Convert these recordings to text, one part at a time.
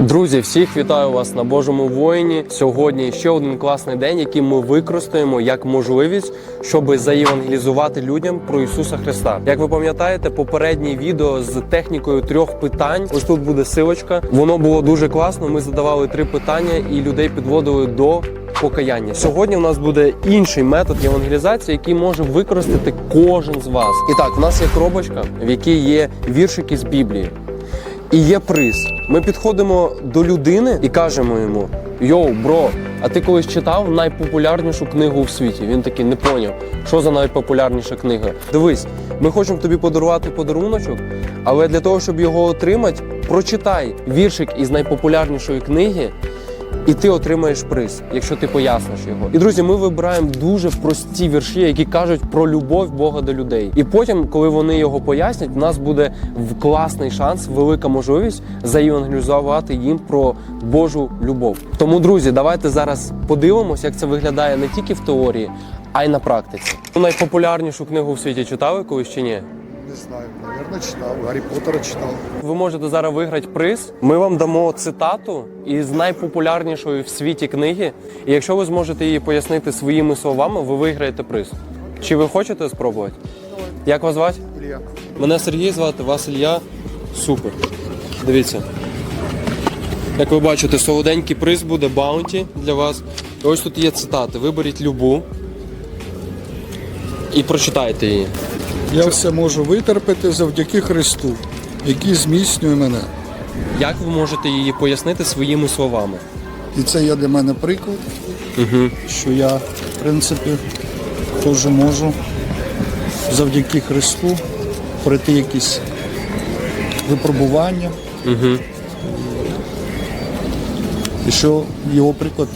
Друзі, всіх вітаю вас на Божому воїні. Сьогодні ще один класний день, який ми використаємо як можливість, щоб заєвангелізувати людям про Ісуса Христа. Як ви пам'ятаєте, попереднє відео з технікою трьох питань. Ось тут буде силочка. Воно було дуже класно. Ми задавали три питання і людей підводили до. Покаяння сьогодні у нас буде інший метод євангелізації, який може використати кожен з вас. І так, у нас є коробочка, в якій є віршики з Біблії. І є приз. Ми підходимо до людини і кажемо йому: Йоу, бро, а ти колись читав найпопулярнішу книгу в світі? Він такий не поняв, що за найпопулярніша книга. Дивись, ми хочемо тобі подарувати подаруночок, але для того, щоб його отримати, прочитай віршик із найпопулярнішої книги. І ти отримаєш приз, якщо ти поясниш його. І друзі, ми вибираємо дуже прості вірші, які кажуть про любов Бога до людей. І потім, коли вони його пояснять, в нас буде класний шанс, велика можливість заєвангелізувати їм про Божу любов. Тому, друзі, давайте зараз подивимось, як це виглядає не тільки в теорії, а й на практиці. Найпопулярнішу книгу в світі читали колись чи ні? Не знаю, наверное, читал. Гарри Поттера читал. Ви можете зараз виграти приз. Ми вам дамо цитату із найпопулярнішої в світі книги. І якщо ви зможете її пояснити своїми словами, ви виграєте приз. Чи ви хочете спробувати? Як вас звати? Илья. Мене Сергій звати, вас Ілья. Супер. Дивіться. Як ви бачите, солоденький приз буде баунті для вас. І ось тут є цитати. Виберіть любу і прочитайте її. Я все можу витерпіти завдяки Христу, який зміцнює мене. Як ви можете її пояснити своїми словами? І це є для мене приклад, Угу. що я, в принципі, теж можу завдяки Христу пройти якісь випробування. Угу. І що його приклад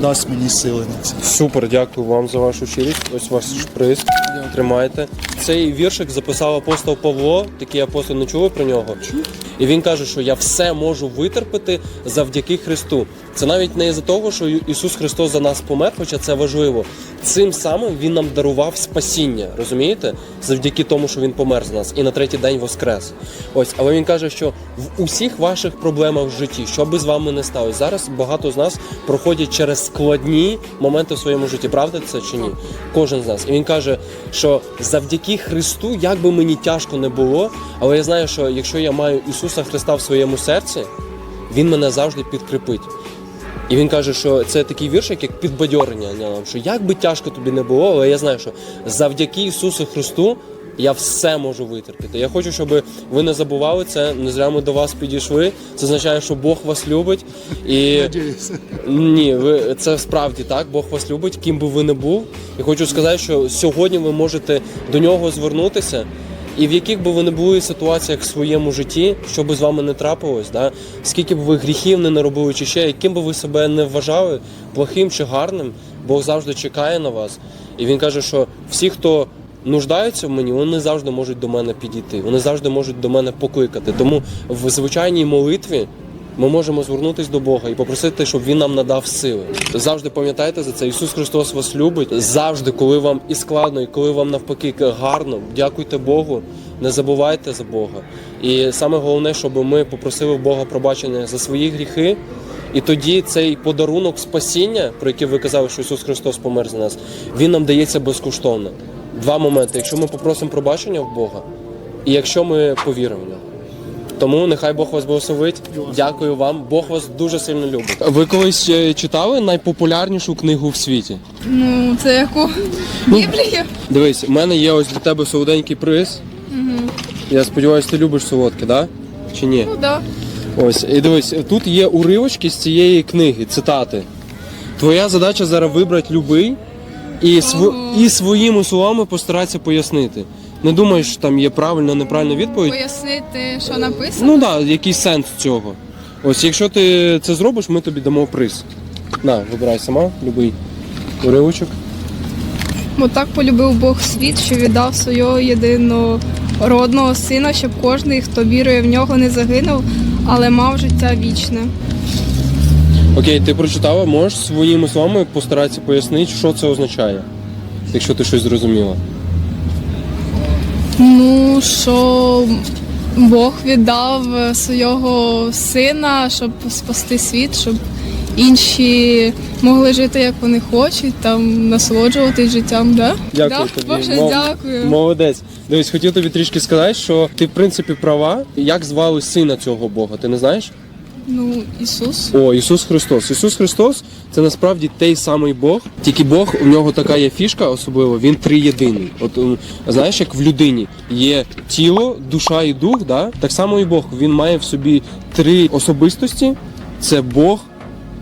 дасть мені сили на це. Супер, дякую вам за вашу щирість. Ось ваш приз. Тримайте. Цей віршик записав апостол Павло, такий апостол не чули про нього. І він каже, що я все можу витерпити завдяки Христу. Це навіть не із-за того, що Ісус Христос за нас помер, хоча це важливо. Цим самим Він нам дарував спасіння, розумієте? Завдяки тому, що Він помер за нас і на третій день воскрес. Ось, але він каже, що в усіх ваших проблемах в житті, що би з вами не сталося, зараз багато з нас проходять через складні моменти в своєму житті. Правда це чи ні? Кожен з нас. І він каже, що завдяки Христу, як би мені тяжко не було, але я знаю, що якщо я маю Ісуса Христа в своєму серці, Він мене завжди підкріпить. І він каже, що це такий віршик, як підбадьорення нам, що як би тяжко тобі не було, але я знаю, що завдяки Ісусу Христу я все можу витерпіти. Я хочу, щоб ви не забували це. Не зря ми до вас підійшли. Це означає, що Бог вас любить. І Надіюся. ні, ви це справді так. Бог вас любить, ким би ви не був. І хочу сказати, що сьогодні ви можете до нього звернутися. І в яких би ви не були ситуаціях в своєму житті, що би з вами не трапилось, да? скільки б ви гріхів не наробили, чи ще яким би ви себе не вважали, плохим чи гарним, Бог завжди чекає на вас. І він каже, що всі, хто нуждаються в мені, вони завжди можуть до мене підійти, вони завжди можуть до мене покликати. Тому в звичайній молитві ми можемо звернутися до Бога і попросити, щоб Він нам надав сили. Завжди пам'ятайте за це. Ісус Христос вас любить. Завжди, коли вам і складно, і коли вам навпаки гарно, дякуйте Богу. Не забувайте за Бога. І саме головне, щоб ми попросили Бога пробачення за свої гріхи. І тоді цей подарунок спасіння, про який ви казали, що Ісус Христос помер за нас, він нам дається безкоштовно. Два моменти: якщо ми попросимо пробачення в Бога, і якщо ми повіримо в нього. Тому нехай Бог вас благословить. Дякую вам. Бог вас дуже сильно любить. Ви колись е, читали найпопулярнішу книгу в світі? Ну, це яку? Біблію? Дивись, у мене є ось для тебе солоденький приз. Я сподіваюся, ти любиш солодке, да? Чи ні? Ну, да. Ось, і дивись, тут є уривочки з цієї книги, цитати. Твоя задача зараз вибрати любий і, св... і своїми словами постаратися пояснити. Не думаєш, що там є правильна, неправильна відповідь. Пояснити, що написано. Ну так, да, який сенс цього. Ось, якщо ти це зробиш, ми тобі дамо приз. На, вибирай сама, любий уривочок. Бо так полюбив Бог світ, що віддав свого єдинородного сина, щоб кожен, хто вірує в нього, не загинув, але мав життя вічне. Окей, ти прочитала, можеш своїми словами постаратися пояснити, що це означає, якщо ти щось зрозуміла. Ну, що Бог віддав е, свого сина, щоб спасти світ, щоб інші могли жити як вони хочуть, там насолоджуватись життям. Да? Дякую да? тобі. Боже, Мол... дякую. Молодець. Дивись, хотів тобі трішки сказати, що ти в принципі права. Як звали сина цього Бога? Ти не знаєш? Ну, Ісус. О, Ісус Христос. Ісус Христос це насправді той самий Бог. Тільки Бог у нього така є фішка, особливо він триєдиний. От знаєш, як в людині є тіло, душа і дух, да? так само і Бог. Він має в собі три особистості: це Бог.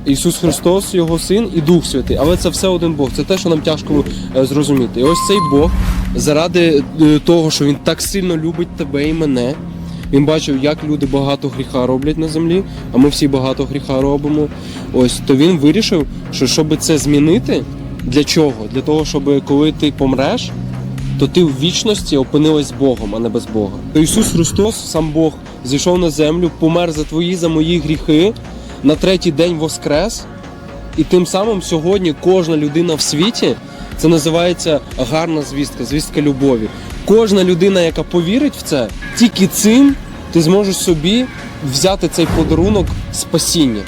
Ісус Христос, Його Син і Дух Святий. Але це все один Бог. Це те, що нам тяжко е, зрозуміти. І ось цей Бог заради е, того, що він так сильно любить тебе і мене. Він бачив, як люди багато гріха роблять на землі, а ми всі багато гріха робимо. Ось то він вирішив, що щоб це змінити, для чого? Для того, щоб коли ти помреш, то ти в вічності опинилась з Богом, а не без Бога. То Ісус Христос, сам Бог, зійшов на землю, помер за твої, за мої гріхи, на третій день воскрес. І тим самим сьогодні кожна людина в світі це називається гарна звістка, звістка любові. Кожна людина, яка повірить в це, тільки цим ти зможеш собі взяти цей подарунок спасіння.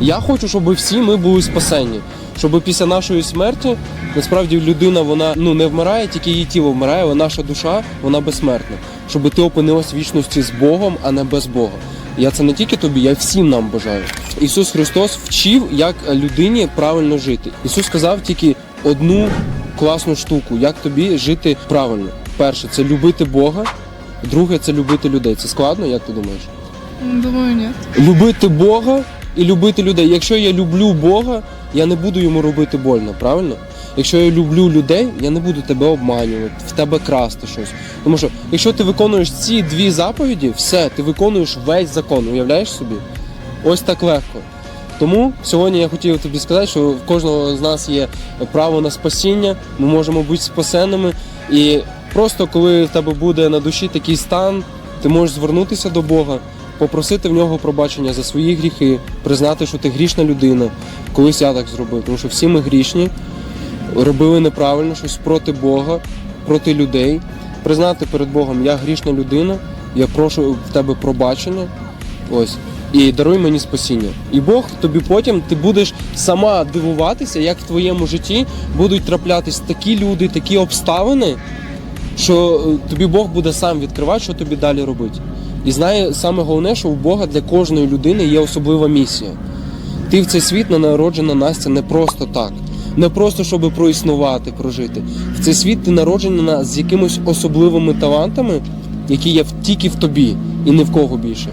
Я хочу, щоб всі ми були спасені. Щоб після нашої смерті насправді людина вона ну не вмирає, тільки її тіло вмирає, але наша душа вона безсмертна. Щоб ти опинилась в вічності з Богом, а не без Бога. Я це не тільки тобі, я всім нам бажаю. Ісус Христос вчив, як людині правильно жити. Ісус сказав тільки одну класну штуку, як тобі жити правильно. Перше це любити Бога, друге це любити людей. Це складно, як ти думаєш? Думаю, ні. Любити Бога і любити людей. Якщо я люблю Бога, я не буду йому робити больно, правильно? Якщо я люблю людей, я не буду тебе обманювати, в тебе красти щось. Тому що якщо ти виконуєш ці дві заповіді, все, ти виконуєш весь закон, уявляєш собі? Ось так легко. Тому сьогодні я хотів тобі сказати, що в кожного з нас є право на спасіння, ми можемо бути спасенними. І просто коли в тебе буде на душі такий стан, ти можеш звернутися до Бога, попросити в нього пробачення за свої гріхи, признати, що ти грішна людина. Колись я так зробив, тому що всі ми грішні, робили неправильно щось проти Бога, проти людей. Признати перед Богом, я грішна людина, я прошу в тебе пробачення. Ось. І даруй мені спасіння. І Бог тобі потім ти будеш сама дивуватися, як в твоєму житті будуть траплятись такі люди, такі обставини, що е, тобі Бог буде сам відкривати, що тобі далі робити. І знає саме головне, що у Бога для кожної людини є особлива місія. Ти в цей світ не народжена Настя не просто так. Не просто щоб проіснувати, прожити. В цей світ ти народжена з якимись особливими талантами, які є тільки в тобі і ні в кого більше.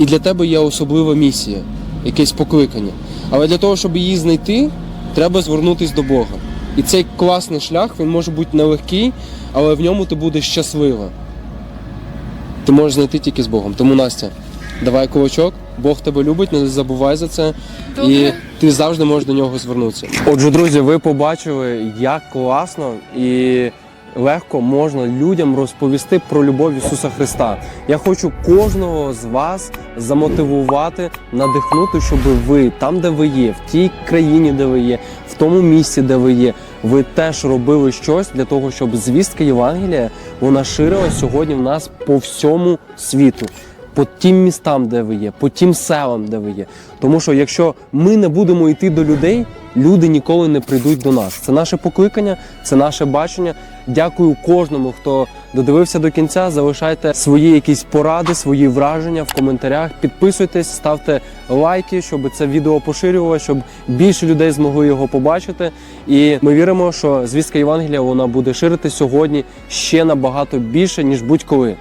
І для тебе є особлива місія, якесь покликання. Але для того, щоб її знайти, треба звернутися до Бога. І цей класний шлях він може бути нелегкий, але в ньому ти будеш щаслива. Ти можеш знайти тільки з Богом. Тому Настя, давай кулачок, Бог тебе любить, не забувай за це. І ти завжди можеш до нього звернутися. Отже, друзі, ви побачили, як класно і легко можна людям розповісти про любов Ісуса Христа. Я хочу кожного з вас замотивувати, надихнути, щоб ви там, де ви є, в тій країні, де ви є, в тому місці, де ви є, ви теж робили щось для того, щоб звістка Євангелія вона ширилась сьогодні в нас по всьому світу по тим містам, де ви є, по тим селам, де ви є. Тому що якщо ми не будемо йти до людей, люди ніколи не прийдуть до нас. Це наше покликання, це наше бачення. Дякую кожному, хто додивився до кінця. Залишайте свої якісь поради, свої враження в коментарях. Підписуйтесь, ставте лайки, щоб це відео поширювалося, щоб більше людей змогли його побачити. І ми віримо, що звістка Євангелія вона буде ширити сьогодні ще набагато більше ніж будь-коли.